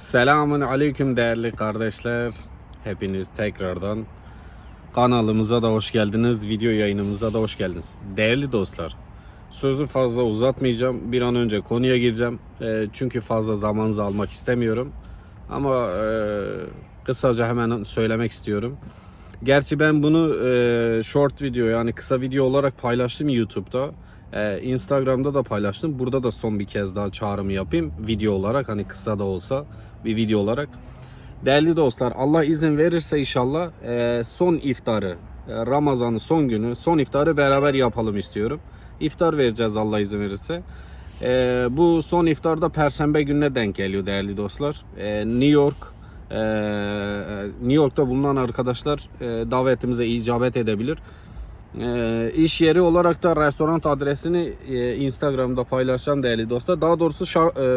Selamun aleyküm değerli kardeşler. Hepiniz tekrardan kanalımıza da hoş geldiniz. Video yayınımıza da hoş geldiniz. Değerli dostlar, sözü fazla uzatmayacağım. Bir an önce konuya gireceğim. Eee, çünkü fazla zamanınızı almak istemiyorum. Ama eee, kısaca hemen söylemek istiyorum. Gerçi ben bunu eee, short video yani kısa video olarak paylaştım YouTube'da. Eee, Instagram'da da paylaştım. Burada da son bir kez daha çağrımı yapayım. Video olarak hani kısa da olsa bir video olarak. Değerli dostlar Allah izin verirse inşallah eee, son iftarı e, Ramazan'ın son günü son iftarı beraber yapalım istiyorum. İftar vereceğiz Allah izin verirse. Eee, bu son iftarda Perşembe gününe denk geliyor değerli dostlar. Eee, New York eee, New York'ta bulunan arkadaşlar eee, davetimize icabet edebilir. Eee iş yeri olarak da restoran adresini eee, Instagram'da paylaşacağım değerli dostlar. Daha doğrusu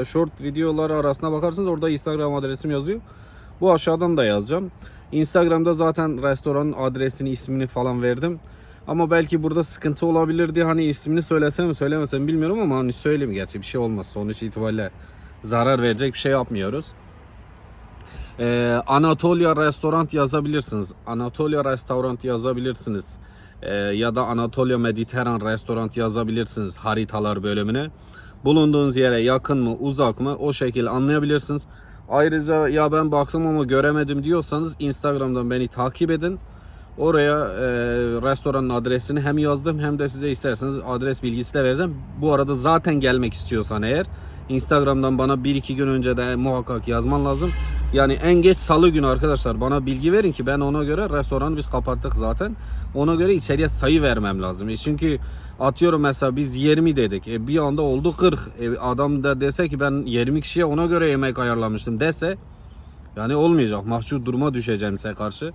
short videoları arasına bakarsanız orada Instagram adresim yazıyor. Bu aşağıdan da yazacağım. Instagram'da zaten restoranın adresini, ismini falan verdim. Ama belki burada sıkıntı olabilir diye hani ismini söylesem mi söylemesem bilmiyorum ama hani söyleyeyim gerçi bir şey olmaz. Sonuç itibariyle zarar verecek bir şey yapmıyoruz. Ee, Anatolia Restoran yazabilirsiniz. Anatolia Restaurant yazabilirsiniz. Ee, ya da Anatolia Mediterranean Restoran yazabilirsiniz haritalar bölümüne. Bulunduğunuz yere yakın mı uzak mı o şekilde anlayabilirsiniz. Ayrıca ya ben baktım ama göremedim diyorsanız Instagram'dan beni takip edin. Oraya e, restoranın adresini hem yazdım hem de size isterseniz adres bilgisi de vereceğim. Bu arada zaten gelmek istiyorsan eğer Instagram'dan bana 1-2 gün önce de muhakkak yazman lazım. Yani en geç salı günü arkadaşlar bana bilgi verin ki ben ona göre restoranı biz kapattık zaten. Ona göre içeriye sayı vermem lazım. E çünkü atıyorum mesela biz 20 dedik. E bir anda oldu 40. E adam da dese ki ben 20 kişiye ona göre yemek ayarlamıştım dese yani olmayacak. Mahcup duruma düşeceğim size karşı.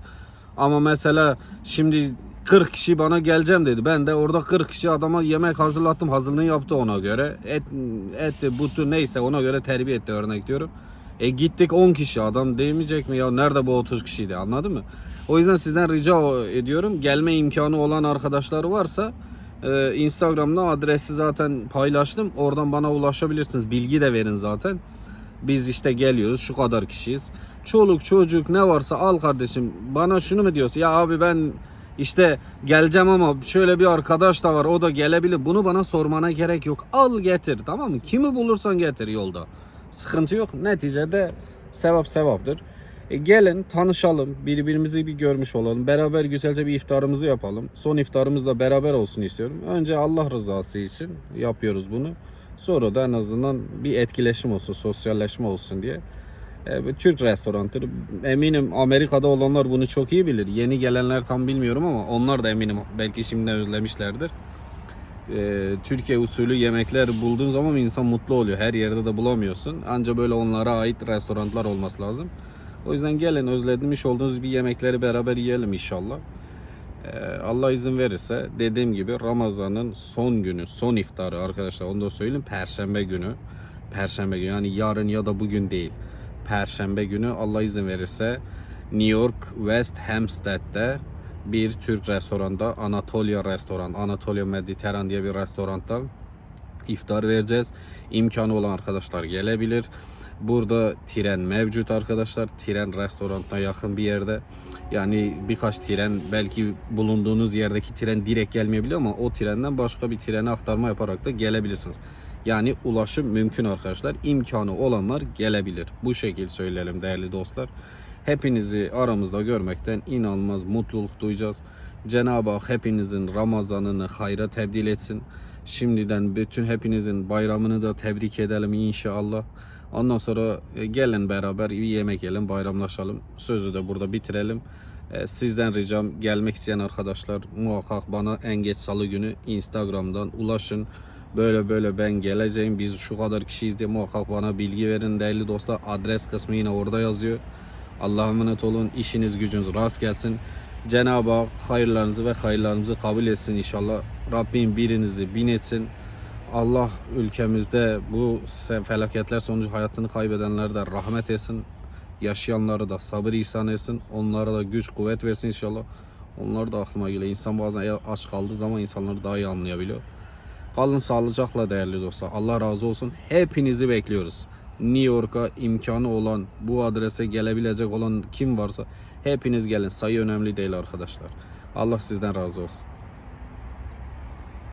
Ama mesela şimdi 40 kişi bana geleceğim dedi. Ben de orada 40 kişi adama yemek hazırlattım. Hazırlığını yaptı ona göre. Et, et butu neyse ona göre terbiye etti örnek diyorum. E gittik 10 kişi adam demeyecek mi ya nerede bu 30 kişiydi anladın mı? O yüzden sizden rica ediyorum gelme imkanı olan arkadaşlar varsa e, Instagram'da adresi zaten paylaştım. Oradan bana ulaşabilirsiniz. Bilgi de verin zaten. Biz işte geliyoruz şu kadar kişiyiz. Çoluk çocuk ne varsa al kardeşim. Bana şunu mu diyorsun? Ya abi ben işte geleceğim ama şöyle bir arkadaş da var o da gelebilir. Bunu bana sormana gerek yok. Al getir tamam mı? Kimi bulursan getir yolda. Sıkıntı yok. Neticede sevap sevaptır. E gelin tanışalım. Birbirimizi bir görmüş olalım. Beraber güzelce bir iftarımızı yapalım. Son iftarımız da beraber olsun istiyorum. Önce Allah rızası için yapıyoruz bunu. Sonra da en azından bir etkileşim olsun, sosyalleşme olsun diye. E, Türk restoranıdır. Eminim Amerika'da olanlar bunu çok iyi bilir. Yeni gelenler tam bilmiyorum ama onlar da eminim belki şimdi özlemişlerdir. E, Türkiye usulü yemekler bulduğun zaman insan mutlu oluyor. Her yerde de bulamıyorsun. Anca böyle onlara ait restoranlar olması lazım. O yüzden gelin özlemiş olduğunuz bir yemekleri beraber yiyelim inşallah. Ee, Allah izin verirse dediğim gibi Ramazan'ın son günü, son iftarı arkadaşlar onu da söyleyeyim Perşembe günü. Perşembe günü yani yarın ya da bugün değil. Perşembe günü Allah izin verirse New York West Hampstead'de bir Türk restoranda Anatolia Restoran, Anatolia Mediterranean diye bir restoranda iftar vereceğiz. İmkanı olan arkadaşlar gelebilir. Burada tren mevcut arkadaşlar. Tren restoranına yakın bir yerde. Yani birkaç tren belki bulunduğunuz yerdeki tren direkt gelmeyebilir ama o trenden başka bir trene aktarma yaparak da gelebilirsiniz. Yani ulaşım mümkün arkadaşlar. İmkanı olanlar gelebilir. Bu şekilde söyleyelim değerli dostlar. Hepinizi aramızda görmekten inanılmaz mutluluk duyacağız. Cenab-ı Hak hepinizin Ramazanını hayra tebdil etsin. Şimdiden bütün hepinizin bayramını da tebrik edelim inşallah. Ondan sonra e, gelin beraber bir yemek yiyelim, bayramlaşalım. Sözü de burada bitirelim. E, Sizden ricam gelmek isteyen arkadaşlar muhakkak bana en geç salı günü Instagram'dan ulaşın. Böyle böyle ben geleceğim biz şu kadar kişiyiz diye muhakkak bana bilgi verin değerli dostlar. Adres kısmı yine orada yazıyor. Allah'a emanet olun. İşiniz gücünüz rast gelsin. Cenab-ı Hak hayırlarınızı ve hayırlarımızı kabul etsin inşallah. Rabbim birinizi bin etsin. Allah ülkemizde bu felaketler sonucu hayatını kaybedenlere de rahmet etsin. Yaşayanlara da sabır ihsan etsin. Onlara da güç kuvvet versin inşallah. Onlar da aklıma geliyor. İnsan bazen aç kaldığı zaman insanları daha iyi anlayabiliyor. Kalın sağlıcakla değerli dostlar. Allah razı olsun. Hepinizi bekliyoruz. New York'a imkanı olan, bu adrese gelebilecek olan kim varsa hepiniz gelin. Sayı önemli değil arkadaşlar. Allah sizden razı olsun.